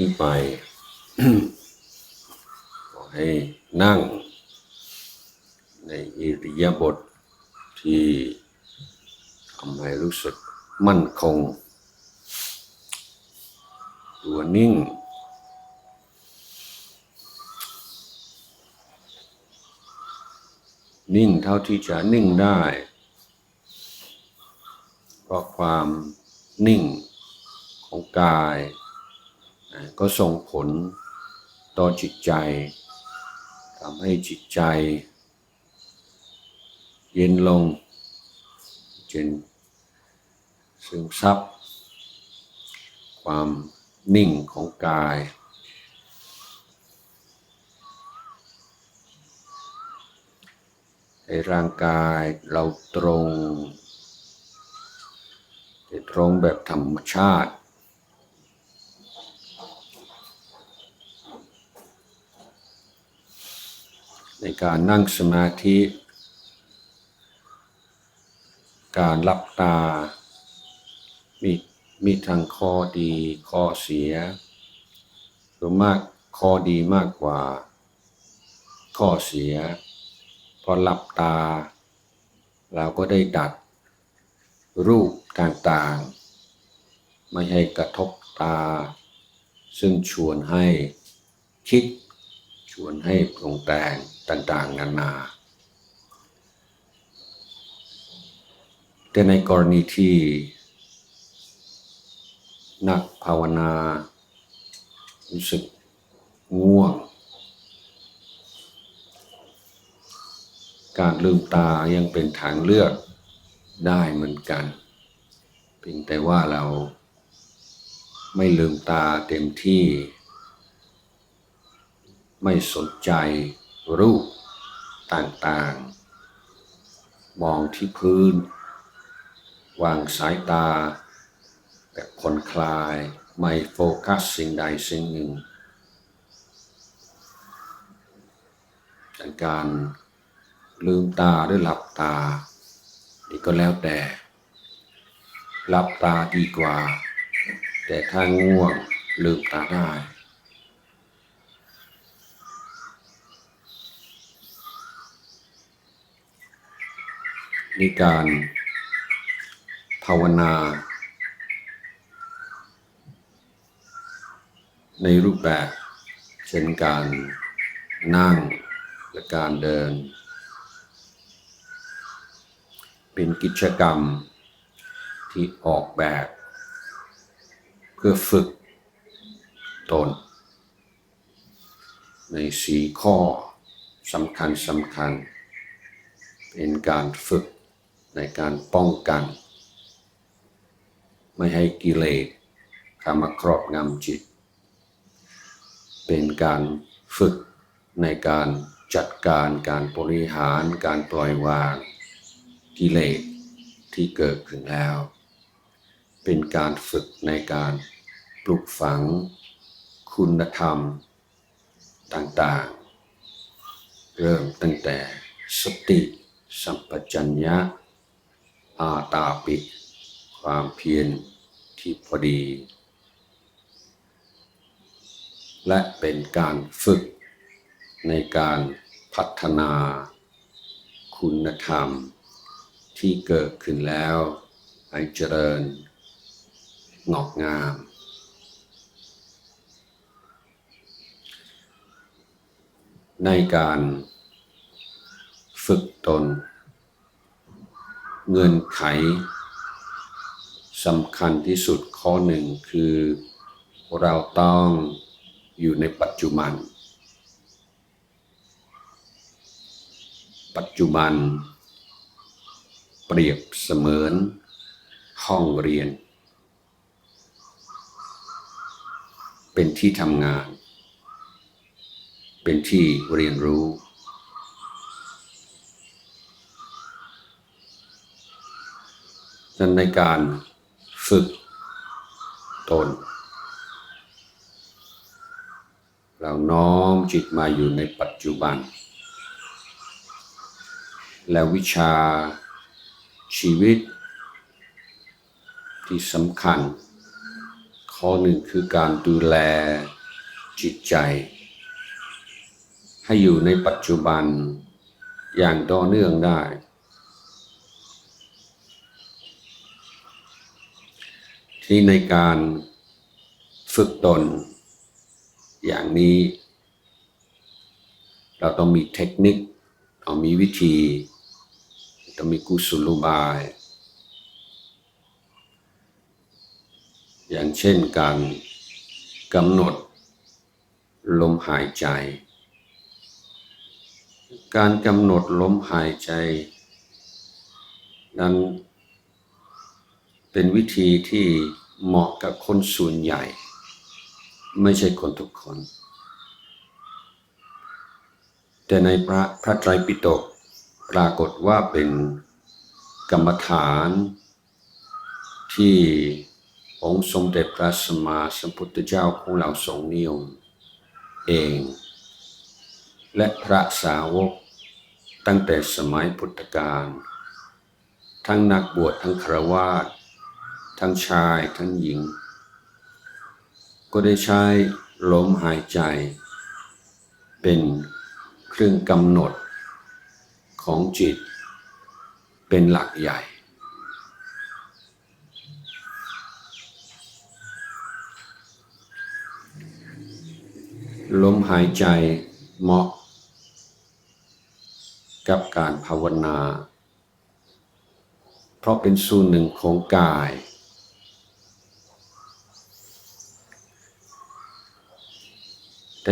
จากนี้ไป ขอให้นั่ง ในอิริยาบถที่ทำให้รู้สึกมั่นคง ตัวนิ่ง นิ่งเท่าที่จะนิ่งได้เพราะความนิ่งของกาย ก็ส่งผลต่อจิตใจทำให้จิตใจ เย็นลงจนซึมซับความนิ่งของกาย ให้ร่างกายเราตรง ตรงแบบธรรมชาติ ในการนั่งสมาธิ การหลับตา มีมีทั้งข้อดีข้อเสียส่วนมากข้อดีมากกว่า ข้อเสีย พอหลับตา เราก็ได้ดัดรูปต่างๆ ไม่ให้กระทบตา ซึ่งชวนให้คิด ชวนให้ปรุงแต่งต่าง ๆ นานา แต่ในกรณีที่ นักภาวนา รู้สึกง่วง การลืมตายังเป็นทางเลือกได้เหมือนกัน เพียงแต่ว่าเราไม่ลืมตาเต็มที่ ไม่สนใจรูปต่างๆ มองที่พื้น วางสายตา แบบผ่อนคลาย ไม่โฟกัสสิ่งใดสิ่งหนึ่งดังการลืมตาหรือหลับตา นี่ก็แล้วแต่ หลับตาดีกว่า แต่ถ้าง่วงลืมตาได้ นี่การภาวนา ในรูปแบบ เช่นการนั่งและการเดิน เป็นกิจกรรมที่ออกแบบ เพื่อฝึกตน ในสีข้อสำคัญสำคัญ เป็นการฝึก ในการป้องกัน ไม่ให้กิเลสเข้ามาครอบงำจิต เป็นการฝึกในการจัดการการบริหารการปล่อยวางกิเลสที่เกิดขึ้นแล้ว เป็นการฝึกในการปลูกฝังคุณธรรมต่างๆ เริ่มตั้งแต่สติสัมปชัญญะ อาตาปิ ความเพียรที่พอดี และเป็นการฝึกในการพัฒนาคุณธรรมที่เกิดขึ้นแล้วให้เจริญงอกงาม ในการฝึกตน เงื่อนไขสำคัญที่สุดข้อหนึ่งคือ เราต้องอยู่ในปัจจุบัน ปัจจุบัน เปรียบเสมือนห้องเรียน เป็นที่ทำงาน เป็นที่เรียนรู้ นั้นในการฝึกตน เราน้อมจิตมาอยู่ในปัจจุบัน และวิชาชีวิตที่สำคัญขข้อหนึ่งคือการดูแลจิตใจ ให้อยู่ในปัจจุบันอย่างต่อเนื่องได้ ที่ในการฝึกตน อย่างนี้ เราต้องมีเทคนิคต้องมีวิธี ต้องมีกุศโลบาย อย่างเช่นการกำหนดลมหายใจ การกำหนดลมหายใจ นั้นเป็นวิธีที่ เหมาะกับคนส่วนใหญ่ ไม่ใช่คนทุกคน แต่ในพระพระไตรปิฎกปรากฏว่าเป็นกรรมฐานที่องค์สมเด็จพระสัมมาสัมพุทธเจ้าของเราทรงนิยมเอง และพระสาวกตั้งแต่สมัยพุทธกาลทั้งนักบวชทั้งครวาส ทั้งชายทั้งหญิง ก็ได้ใช้ลมหายใจ เป็นเครื่องกำหนดของจิต เป็นหลักใหญ่ ลมหายใจเหมาะ กับการภาวนา เพราะเป็นส่วนหนึ่งของกาย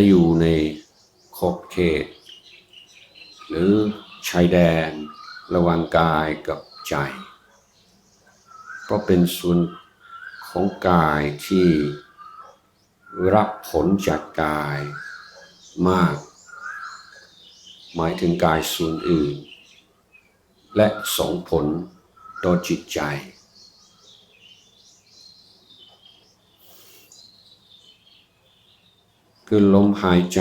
ถ้าอยู่ในขอบเขต หรือชายแดน ระหว่างกายกับใจเพราะเป็นส่วนของกายที่รับผลจากกายมาก หมายถึงกายส่วนอื่น และส่งผลต่อจิตใจ คือลมหายใจ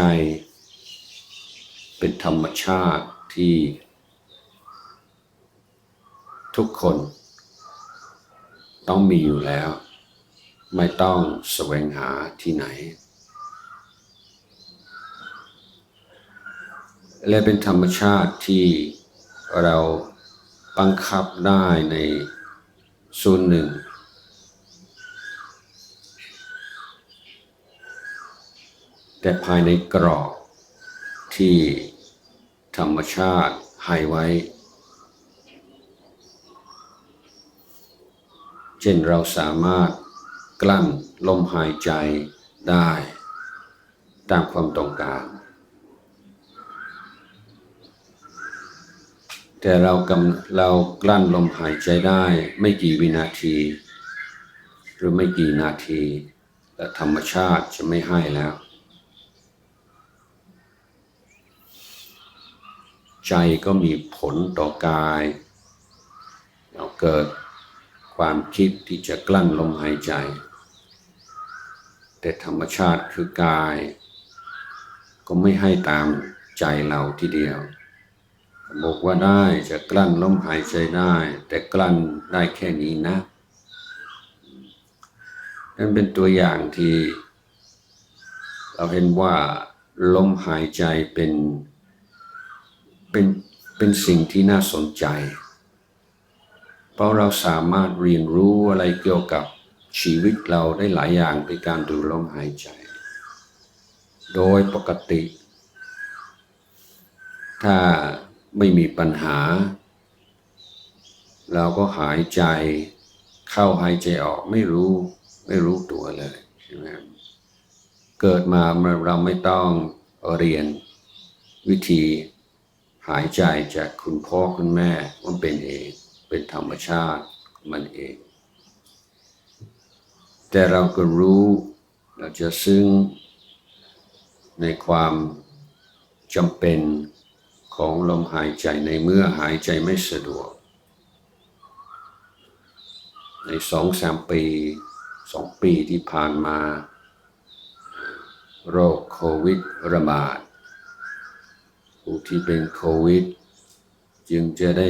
เป็นธรรมชาติที่ ทุกคน ต้องมีอยู่แล้ว ไม่ต้องแสวงหาที่ไหน และเป็นธรรมชาติที่เราบังคับได้ในส่วนหนึ่ง แต่ภายในกรอบที่ธรรมชาติให้ไว้ เช่นเราสามารถกลั้นลมหายใจได้ตามความต้องการ แต่เรากำเรากลั้นลมหายใจได้ไม่กี่วินาที หรือไม่กี่นาที และธรรมชาติจะไม่ให้แล้ว ใจก็มีผลต่อกายเราเกิดความคิดที่จะกลั้นลมหายใจ แต่ธรรมชาติคือกาย ก็ไม่ให้ตามใจเราทีเดียวบอกว่าได้จะกลั้นลมหายใจได้ แต่กลั้นได้แค่นี้นะ นั่นเป็นตัวอย่างที่ เราเห็นว่าลมหายใจเป็น เป็นเป็นสิ่งที่น่าสนใจ เพราะเราสามารถเรียนรู้อะไรเกี่ยวกับชีวิตเราได้หลายอย่างในการดูลมหายใจ โดยปกติ ถ้าไม่มีปัญหา เราก็หายใจเข้าหายใจออกไม่รู้ไม่รู้ตัวเลยใช่ไหมเกิดมาเราไม่ต้องเรียนวิธี หายใจจากคุณพ่อคุณแม่มันเป็นเองเป็นธรรมชาติมันเอง แต่เราก็รู้เราจะซึ่งในความจำเป็นของลมหายใจในเมื่อหายใจไม่สะดวก ในสองสามปีสองปีที่ผ่านมา โรคโควิดระบาด ผู้ที่เป็นโควิด จึงจะได้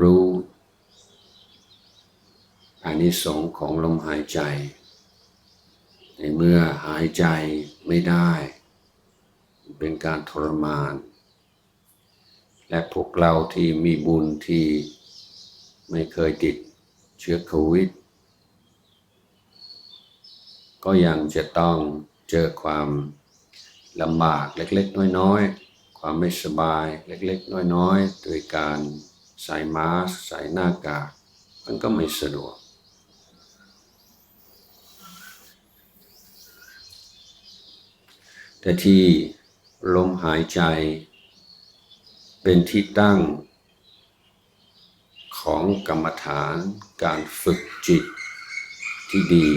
รู้อานิสงส์ของลมหายใจ ในเมื่อหายใจไม่ได้ เป็นการทรมาน และพวกเราที่มีบุญที่ไม่เคยติดเชื้อโควิด ก็ยังจะต้องเจอความลำบากเล็กๆ น้อยๆ ความไม่สบายเล็กๆ น้อยๆ โดยการใส่มาสก์ใส่หน้ากากมันก็ไม่สะดวก แต่ที่ลมหายใจเป็นที่ตั้งของกรรมฐานการฝึกจิตที่ดี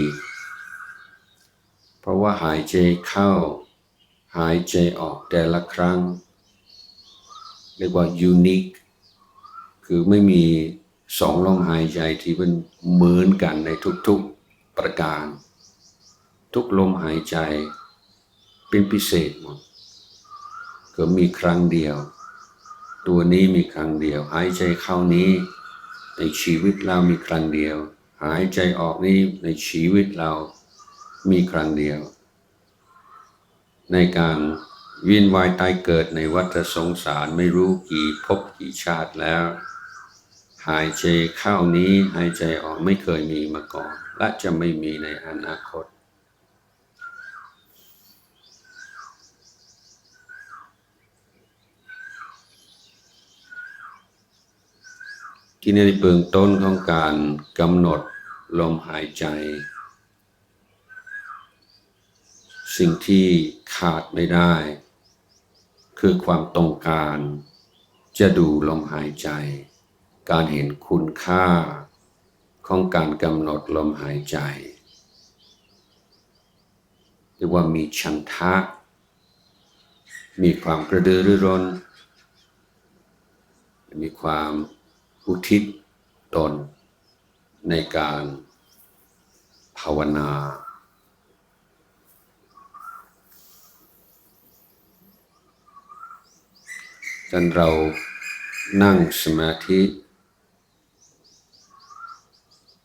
เพราะว่าหายใจเข้า หายใจออกแต่ละครั้ง เรียกว่า unique คือไม่มีสองลมหายใจที่มันเหมือนกันในทุกๆประการ ทุกลมหายใจเป็นพิเศษหมดก็มีครั้งเดียว ตัวนี้มีครั้งเดียว หายใจเข้านี้ในชีวิตเรามีครั้งเดียว หายใจออกนี้ในชีวิตเรามีครั้งเดียว ในการ เวียนวายตายเกิดในวัฏสงสารไม่รู้กี่ภพกี่ชาติแล้ว หายใจเข้านี้หายใจออกไม่เคยมีมาก่อน และจะไม่มีในอนาคต ที่ในเบื้องต้นของการกำหนดลมหายใจ สิ่งที่ขาดไม่ได้ คือความตรงการ จะดูลมหายใจ การเห็นคุณค่า ของการกำหนดลมหายใจเรียกว่ามีชันทะ มีความกระดือรือร้น มีความอุทิศตนในการภาวนา จนเรานั่งสมาธิ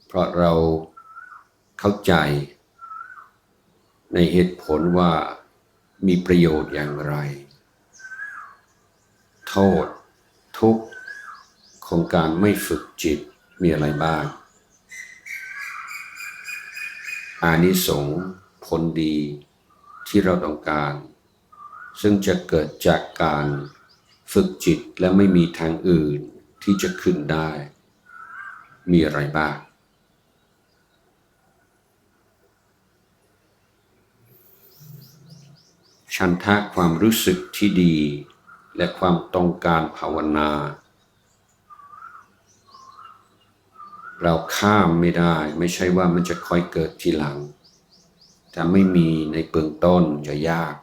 เพราะเราเข้าใจ ในเหตุผลว่ามีประโยชน์อย่างไร โทษทุกข์ของการไม่ฝึกจิตมีอะไรบ้าง อานิสงส์ผลดีที่เราต้องการ ซึ่งจะเกิดจากการ ฝึกจิตและไม่มีทางอื่นที่จะขึ้นได้ มีอะไรบ้าง ชันทะความรู้สึกที่ดี และความต้องการภาวนา เราข้ามไม่ได้ไม่ใช่ว่ามันจะค่อยเกิดทีหลัง ถ้าไม่มีในเบื้องต้นจะยาก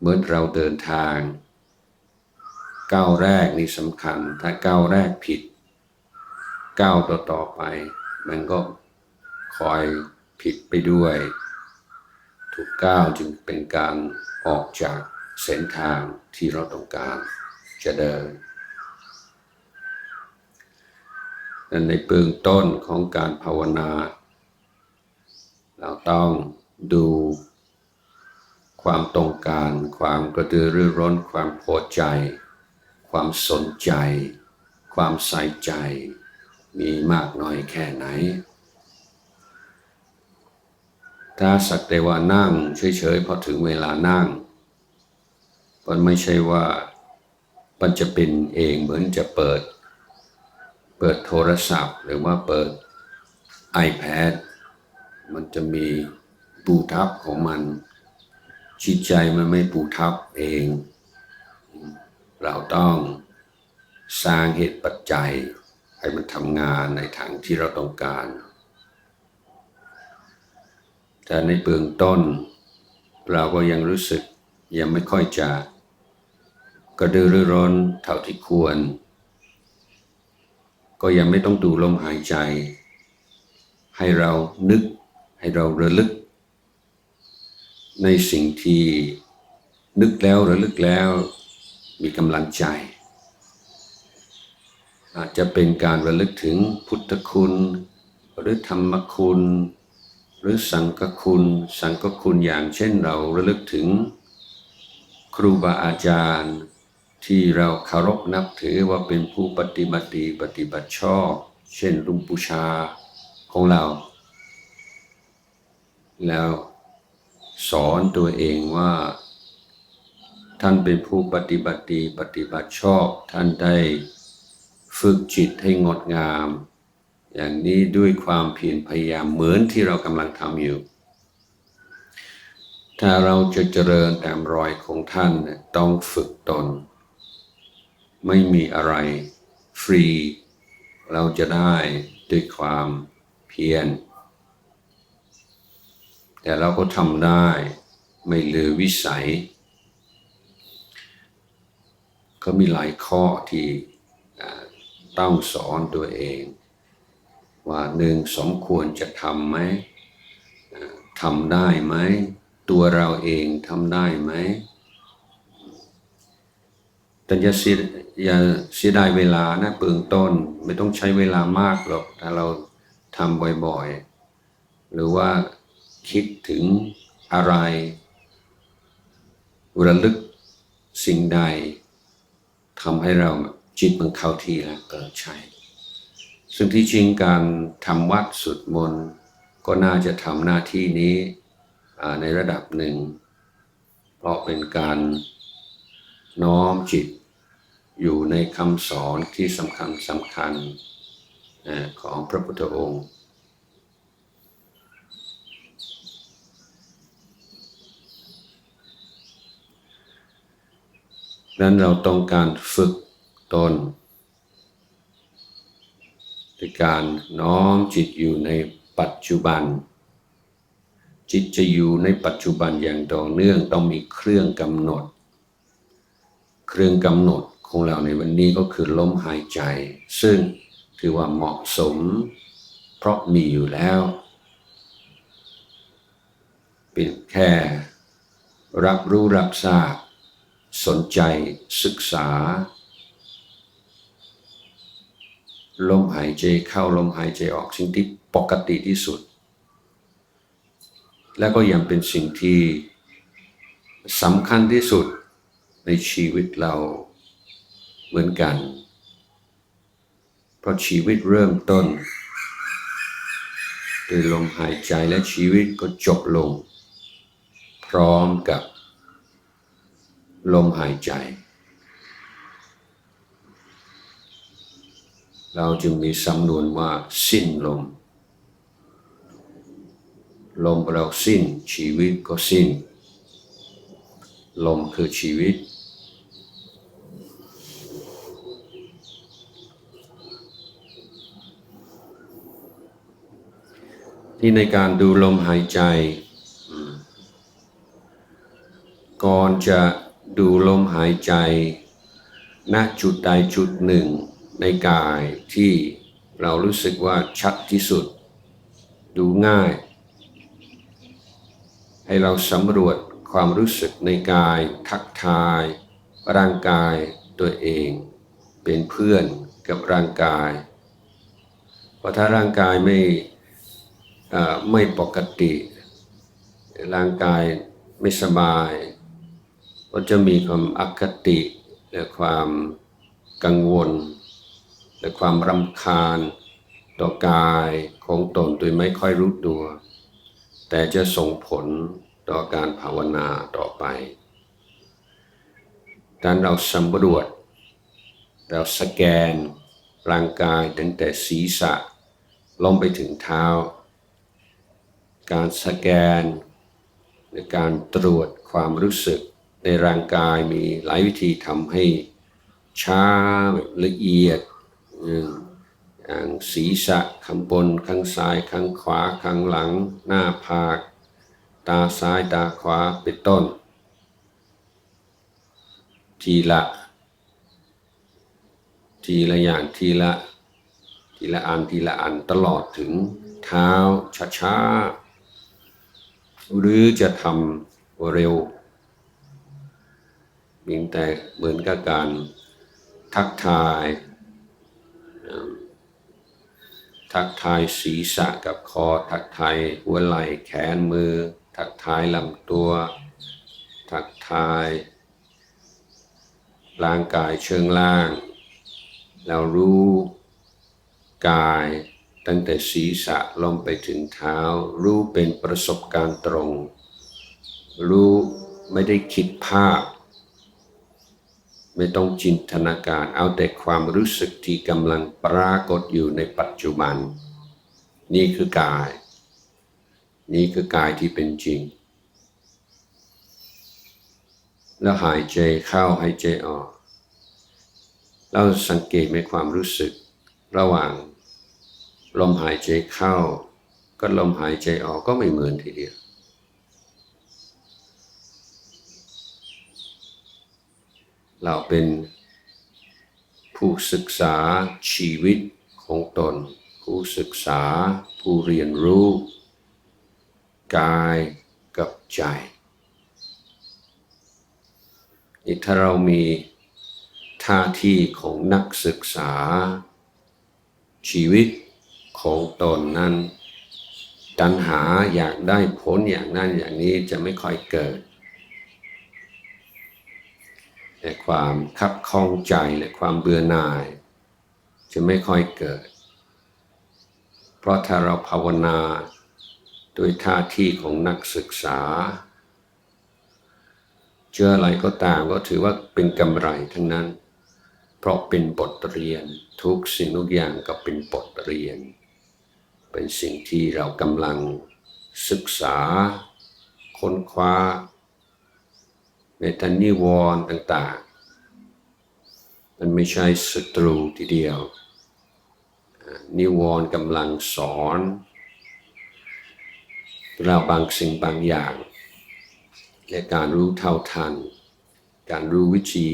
เมื่อเราเดินทาง ก้าวแรกนี่สำคัญ ถ้าก้าวแรกผิดก้าวต่อต่อไป มันก็คอยผิดไปด้วยทุกก้าวจึงเป็นการออกจากเส้นทางที่เราต้องการจะเดินดังในเบื้องต้นของการภาวนา เราต้องดูความต้องการ ความกระตือรือร้นความพอใจ ความสนใจ ความใส่ใจ มีมากน้อยแค่ไหน ถ้าสักแต่ว่านั่งเฉยๆพอถึงเวลานั่งมันไม่ใช่ว่ามันจะเป็นเองเหมือนจะเปิด เปิดโทรศัพท์ หรือว่าเปิด iPad มันจะมีปูทับของมันจิตใจมันไม่ปูทับเอง เราต้องสร้างเหตุปัจจัย ให้มันทำงานในทางที่เราต้องการแต่ในเบื้องต้น เราก็ยังรู้สึกยังไม่ค่อยจะกระดือรือร้นเท่าที่ควร ก็ยังไม่ต้องดูลมหายใจ ให้เรานึกให้เราระลึก ในสิ่งที่นึกแล้วระลึกแล้ว มีกำลังใจ อาจจะเป็นการระลึกถึงพุทธคุณ หรือธรรมคุณ หรือสังฆคุณ สังฆคุณอย่างเช่นเราระลึกถึง ครูบาอาจารย์ ที่เราเคารพนับถือว่าเป็นผู้ปฏิบัติปฏิบัติชอบ เช่นลุงปูชาของเรา แล้วสอนตัวเองว่า ท่านเป็นผู้ปฏิบัติดีปฏิบัติชอบ ท่านได้ฝึกจิตให้งดงาม อย่างนี้ด้วยความเพียรพยายามเหมือนที่เรากำลังทำอยู่ ถ้าเราจะเจริญตามรอยของท่านต้องฝึกตน ไม่มีอะไรฟรี เราจะได้ด้วยความเพียร แต่เราก็ทำได้ไม่เลือวิสัย ก็มีหลายข้อที่ต้องสอนตัวเอง ว่าหนึ่งสมควรจะทำไหมทำได้ไหม ตัวเราเองทำได้ไหมแต่อย่าเสียอย่าเสียดายเวลานะเบื้องต้นไม่ต้องใช้เวลามากหรอกถ้าเราทำบ่อยๆ หรือว่าคิดถึงอะไร ระลึกสิ่งใด ทำให้เราจิตมันเข้าที่แล้วเกิดใช่ ซึ่งที่จริงการทำวัดสวดมนต์ก็น่าจะทำหน้าที่นี้ในระดับหนึ่ง เพราะเป็นการน้อมจิต อยู่ในคำสอนที่สำคัญสำคัญของพระพุทธองค์ นั้นเราต้องการฝึกตนในการน้อมจิตอยู่ในปัจจุบัน จิตจะอยู่ในปัจจุบันอย่างต่อเนื่องต้องมีเครื่องกำหนด เครื่องกำหนดของเราในวันนี้ก็คือลมหายใจ ซึ่งถือว่าเหมาะสม เพราะมีอยู่แล้วเป็นแค่รับรู้รับทราบ สนใจศึกษา ลมหายใจเข้าลมหายใจออกสิ่งที่ปกติที่สุด และก็ยังเป็นสิ่งที่สำคัญที่สุดในชีวิตเราเหมือนกัน เพราะชีวิตเริ่มต้นด้วยลมหายใจและชีวิตก็จบลง พร้อมกับ ลมหายใจ เราจึงมีสำนวนว่าสิ้นลม ลมเราสิ้นชีวิตก็สิ้น ลมคือชีวิต ที่ในการดูลมหายใจ ก่อนจะ ดูลมหายใจ ณจุดใดจุดหนึ่ง ในกายที่เรารู้สึกว่าชัดที่สุด ดูง่าย ให้เราสำรวจความรู้สึกในกาย ทักทาย ร่างกายตัวเอง เป็นเพื่อนกับร่างกาย เพราะถ้าร่างกายไม่ไม่ปกติ ร่างกายไม่สบาย ก็จะมีความอคติและความกังวล และความรำคาญต่อกายของตนโดยไม่ค่อยรู้ตัว แต่จะส่งผลต่อการภาวนาต่อไปการเราสำรวจ เราสแกนร่างกายตั้งแต่ศีรษะลงไปถึงเท้า การสแกนในการตรวจความรู้สึก ในร่างกายมีหลายวิธีทำให้ช้าแบบละเอียดอืมอย่างศีรษะข้างบนข้างซ้ายข้างขวาข้างหลัง หน้าผาก ตาซ้ายตาขวาเป็นต้น ทีละ ทีละอย่างทีละ ทีละอันทีละอันตลอดถึงเท้าช้าๆหรือจะทำเร็ว เพียงแต่เหมือนกับการทักทาย ทักทายศีรษะกับคอ ทักทายหัวไหล่แขนมือ ทักทายลำตัว ทักทายร่างกายเชิงล่างแล้วรู้กายตั้งแต่ศีรษะลงไปถึงเท้า รู้เป็นประสบการณ์ตรง รู้ไม่ได้คิดภาพ ไม่ต้องจินตนาการ เอาแต่ความรู้สึกที่กำลังปรากฏอยู่ในปัจจุบัน นี่คือกาย นี่คือกายที่เป็นจริง แล้วหายใจเข้าหายใจออก เราสังเกตในความรู้สึก ระหว่าง ลมหายใจเข้า ก็ลมหายใจออกก็ไม่เหมือนทีเดียว เราเป็นผู้ศึกษาชีวิตของตน ผู้ศึกษาผู้เรียนรู้ กายกับใจนี่ถ้าเรามีท่าที่ของนักศึกษา ชีวิตของตนนั้น ตัณหาอยากได้ผลอย่างนั้นอย่างนี้จะไม่ค่อยเกิด ความคับข้องใจและความเบื่อหน่าย จะไม่ค่อยเกิด เพราะถ้าเราภาวนาโดยท่าที่ของนักศึกษา เจออะไรก็ตามก็ถือว่าเป็นกำไรทั้งนั้น เพราะเป็นบทเรียนทุกสิ่งทุกอย่างก็เป็นบทเรียน เป็นสิ่งที่เรากำลังศึกษา ค้นคว้า ในทันนิวรณ์ต่างๆ มันไม่ใช่ศัตรูทีเดียว นิวรณ์กำลังสอนเราบางสิ่งบางอย่าง และการรู้เท่าทัน การรู้วิธี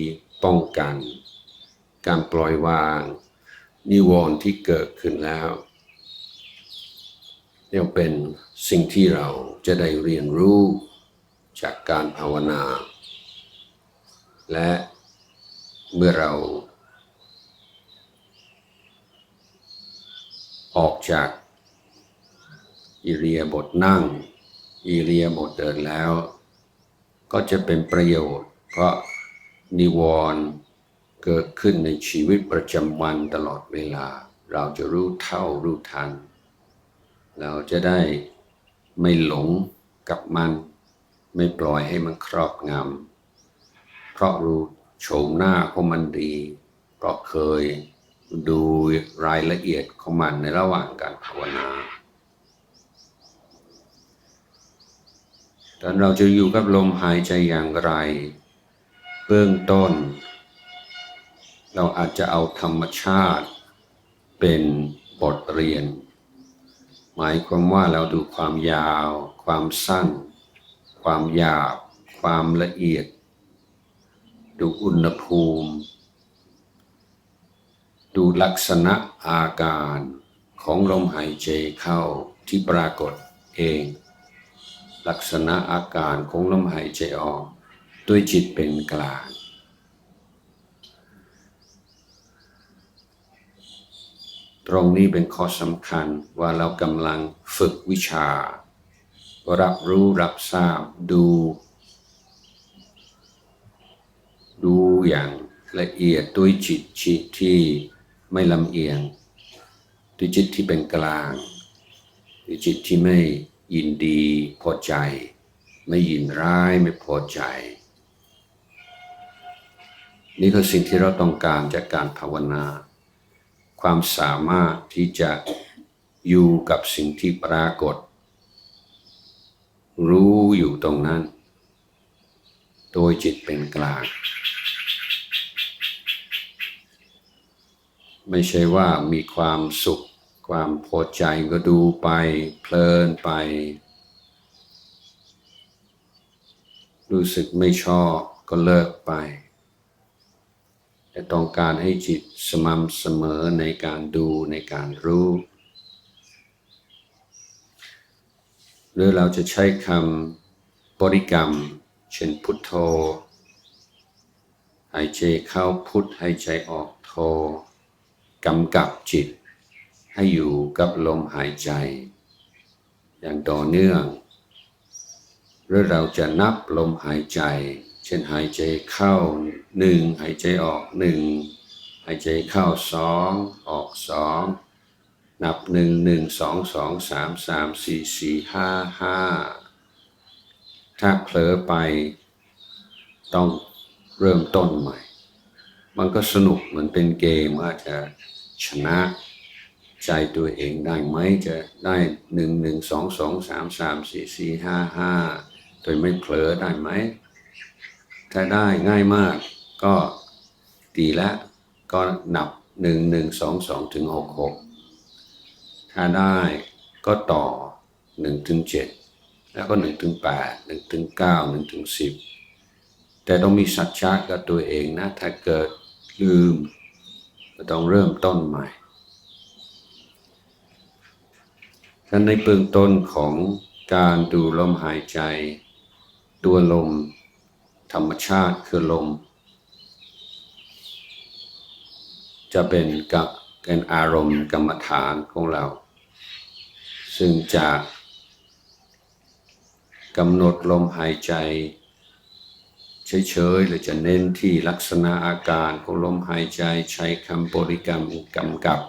ป้องกัน การปล่อยวาง นิวรณ์ที่เกิดขึ้นแล้วเรียเป็นสิ่งที่เราจะได้เรียนรู้จากการภาวนา และเมื่อเราออกจากอิเลียบทนั่ง อิเลียบทเดินแล้ว ก็จะเป็นประโยชน์ เพราะนิวรณ์เกิดขึ้นในชีวิตประจำวันตลอดเวลา เราจะรู้เท่ารู้ทัน เราจะได้ไม่หลงกับมัน ไม่ปล่อยให้มันครอบงำ เพราะรู้โฉมหน้าของมันดี เพราะเคยดูรายละเอียดของมันในระหว่างการภาวนาแต่เราจะอยู่กับลมหายใจอย่างไร เบื้องต้น เราอาจจะเอาธรรมชาติเป็นบทเรียน หมายความว่าเราดูความยาว ความสั้น ความหยาบ ความละเอียด ดูอุณหภูมิ ดูลักษณะอาการของลมหายใจเข้าที่ปรากฏเอง ลักษณะอาการของลมหายใจออกด้วยจิตเป็นกลางตรงนี้เป็นข้อสำคัญว่าเรากำลังฝึกวิชา รับรู้รับทราบดู ดูอย่างละเอียดด้วยจิตจิตที่ไม่ลำเอียงด้วยจิตที่เป็นกลางด้วยจิตที่ไม่ยินดีพอใจ ไม่ยินร้ายไม่พอใจ นี่คือสิ่งที่เราต้องการจากการภาวนา ความสามารถที่จะอยู่กับสิ่งที่ปรากฏ รู้อยู่ตรงนั้น ดยจิตเป็นกลาง ไม่ใช่ว่ามีความสุข ความพอใจก็ดูไปเพลินไป รู้สึกไม่ชอบก็เลิกไป แต่ต้องการให้จิตสม่ำเสมอในการดูในการรู้ หรือเราจะใช้คำบริกรรม เช่นพุทโธ หายใจเข้าพุทหายใจออกโทกำกับจิต ให้อยู่กับลมหายใจ อย่างต่อเนื่อง หรือเราจะนับลมหายใจ เช่นหายใจเข้าหนึ่งหายใจออกหนึ่งหายใจเข้าสองออกสองนับหนึ่งหนึ่งสองสองสามสามสี่สี่ห้าห้า ถ้าเผลอไปต้องเริ่มต้นใหม่ มันก็สนุกเหมือนเป็นเกมว่าจะชนะใจตัวเองได้ไหมจะได้หนึ่งหนึ่งสองสองสามสามสี่สี่ห้าห้าโดยไม่เผลอได้ไหม ถ้าได้ง่ายมากก็ดีแล้วก็นับหนึ่งหนึ่งสองสองถึงหกหกถ้าได้ก็ต่อหนึ่งถึงเจ็ด แล้วก็หนึ่งถึงแปดหนึ่งถึงเก้าหนึ่งถึงสิบแต่ต้องมีสัจจะกับตัวเองนะ ถ้าเกิดลืม ก็ต้องเริ่มต้นใหม่ฉะนั้นในเบื้องต้นของการดูลมหายใจ ตัวลม ธรรมชาติคือลม จะเป็นกับเป็นอารมณ์กรรมฐานของเรา ซึ่งจะ กำหนดลมหายใจ เฉยๆหรือจะเน้นที่ลักษณะอาการของลมหายใจใช้คำบริกรรมกำกับ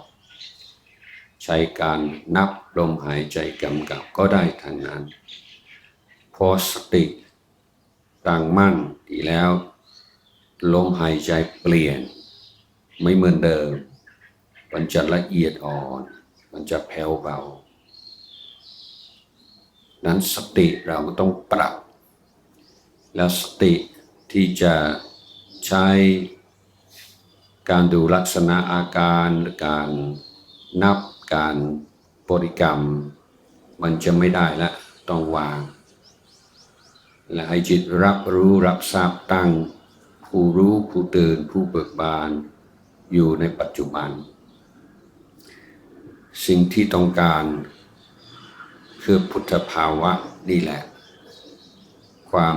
ใช้การนับลมหายใจกำกับก็ได้ทั้งนั้น พอสติตั้งมั่นดีแล้ว ลมหายใจเปลี่ยน ไม่เหมือนเดิม มันจะละเอียดอ่อน มันจะแผ่วเบา นั้นสติเราก็ต้องปรับ แล้วสติที่จะใช้การดูลักษณะอาการการนับการบริกรรม มันจะไม่ได้ละต้องวาง และให้จิตรับรู้รับทราบตั้ง ผู้รู้ผู้ตื่นผู้เบิกบาน อยู่ในปัจจุบัน สิ่งที่ต้องการ คือพุทธภาวะนี่แหละ ความ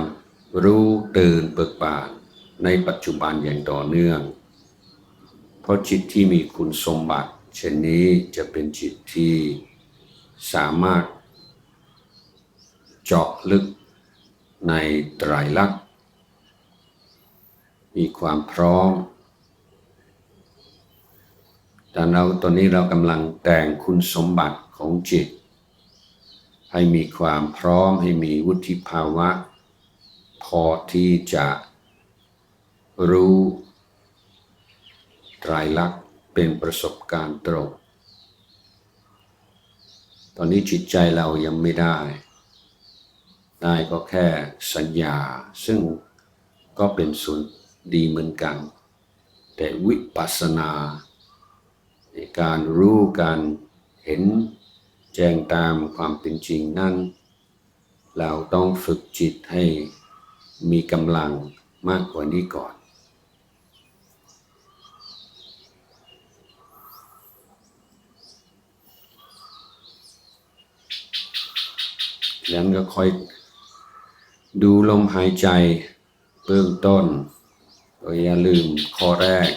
รู้ตื่นเบิกบานในปัจจุบันอย่างต่อเนื่อง เพราะจิตที่มีคุณสมบัติ เช่นนี้จะเป็นจิตที่สามารถ เจาะลึกในไตรลักษณ์ มีความพร้อมแต่เราตอนนี้เรากำลังแต่งคุณสมบัติของจิต ให้มีความพร้อมให้มีวุฒิภาวะ พอที่จะรู้ไตรลักษณ์เป็นประสบการณ์ตรง ตอนนี้จิตใจเรายังไม่ได้ ได้ก็แค่สัญญา ซึ่งก็เป็นส่วนดีเหมือนกัน แต่วิปัสสนา ในการรู้การเห็น แจ้งตามความเป็นจริงนั้น เราต้องฝึกจิตให้มีกำลังมากกว่านี้ก่อน แล้วก็ค่อยดูลมหายใจเบื้องต้นโดยอย่าลืมข้อแรก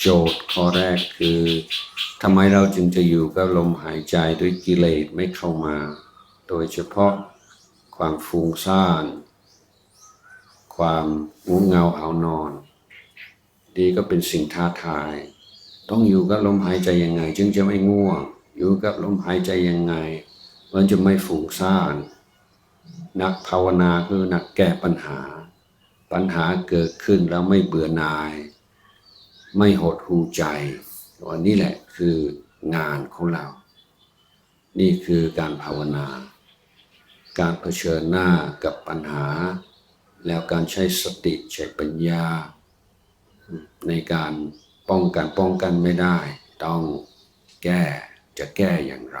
โจทย์ข้อแรกคือ ทำไมเราจึงจะอยู่กับลมหายใจด้วยกิเลสไม่เข้ามา โดยเฉพาะความฟุ้งซ่าน ความง่วงเงาเอานอน ดีก็เป็นสิ่งท้าทาย ต้องอยู่กับลมหายใจยังไง จึงจะไม่ง่วง อยู่กับลมหายใจยังไง มันจะไม่ฟุ้งซ่าน นักภาวนาคือนักแก้ปัญหา ปัญหาเกิดขึ้นแล้วไม่เบื่อหน่าย ไม่หดหูใจ วันนี้แหละคืองานของเรา นี่คือการภาวนา การเผชิญหน้ากับปัญหา แล้วการใช้สติใช้ปัญญา ในการป้องกันป้องกันไม่ได้ ต้องแก้จะแก้อย่างไร